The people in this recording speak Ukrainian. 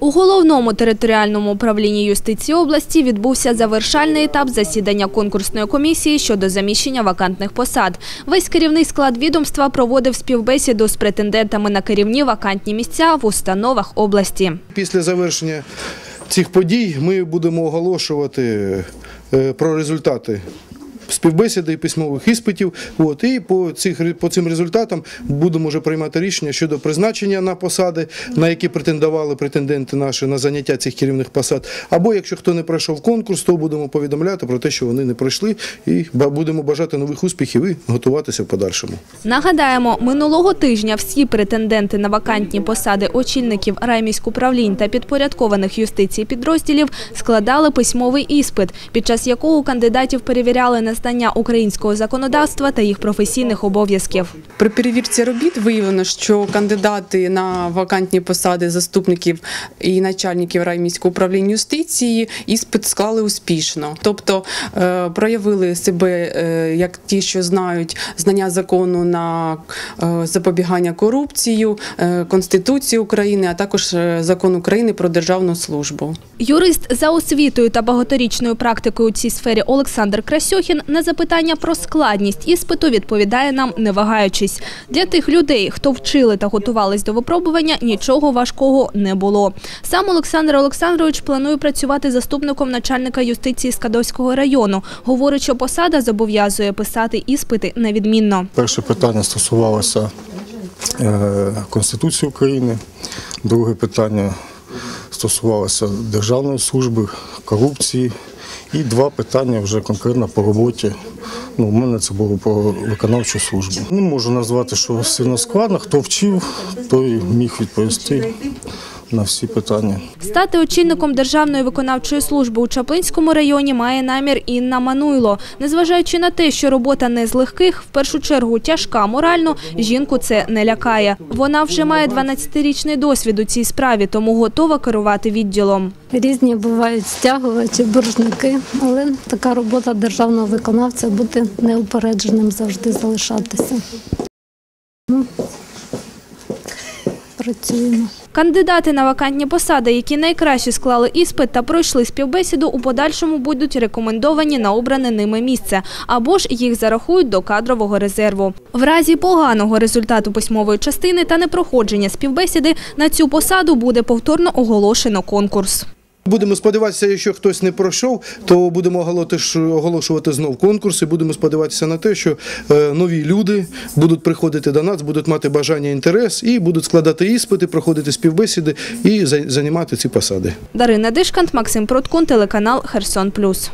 У головному територіальному управлінні юстиції області відбувся завершальний етап засідання конкурсної комісії щодо заміщення вакантних посад. Весь керівний склад відомства проводив співбесіду з претендентами на керівні вакантні місця в установах області. Після завершення цих подій ми будемо оголошувати е, про результати співбесіди і письмових іспитів. От, і по, цих, по цим результатам будемо вже приймати рішення щодо призначення на посади, на які претендували претенденти наші на заняття цих керівних посад. Або якщо хто не пройшов конкурс, то будемо повідомляти про те, що вони не пройшли, і будемо бажати нових успіхів і готуватися в подальшому. Нагадаємо, минулого тижня всі претенденти на вакантні посади очільників райміськуправлінь та підпорядкованих юстиції підрозділів складали письмовий іспит, під час якого кандидатів перевіряли на знання українського законодавства та їх професійних обов'язків. При перевірці робіт виявлено, що кандидати на вакантні посади заступників і начальників райміського управління юстиції іспит склали успішно, тобто е, проявили себе е, як ті, що знають знання закону на е, запобігання корупцію, Конституції України, а також закон України про державну службу. Юрист за освітою та багаторічною практикою у цій сфері Олександр Красьохін на запитання про складність іспиту відповідає нам, не вагаючись. Для тих людей, хто вчили та готувались до випробування, нічого важкого не було. Сам Олександр Олександрович планує працювати заступником начальника юстиції Скадовського району. Говорить, що посада зобов'язує писати іспити невідмінно. Перше питання стосувалося е, Конституції України, друге питання стосувалося державної служби, корупції. І два питання вже конкретно по роботі. Ну, у мене це було про виконавчу службу. Не можу назвати, що сильно складно. Хто вчив, той міг відповісти на всі питання. Стати очільником Державної виконавчої служби у Чаплинському районі має намір Інна Мануйло. Незважаючи на те, що робота не з легких, в першу чергу тяжка морально, жінку це не лякає. Вона вже має 12-річний досвід у цій справі, тому готова керувати відділом. Різні бувають стягувачі, боржники, але така робота державного виконавця бути неупередженим завжди залишатися. Працюємо. Кандидати на вакантні посади, які найкраще склали іспит та пройшли співбесіду, у подальшому будуть рекомендовані на обране ними місце, або ж їх зарахують до кадрового резерву. В разі поганого результату письмової частини та непроходження співбесіди на цю посаду буде повторно оголошено конкурс. Будемо сподіватися, якщо хтось не пройшов, то будемо оголошувати знов конкурси. Будемо сподіватися на те, що е, нові люди будуть приходити до нас, будуть мати бажання інтерес і будуть складати іспити, проходити співбесіди і займати ці посади. Дарина Дишкант, Максим Проткун, телеканал Херсон Плюс.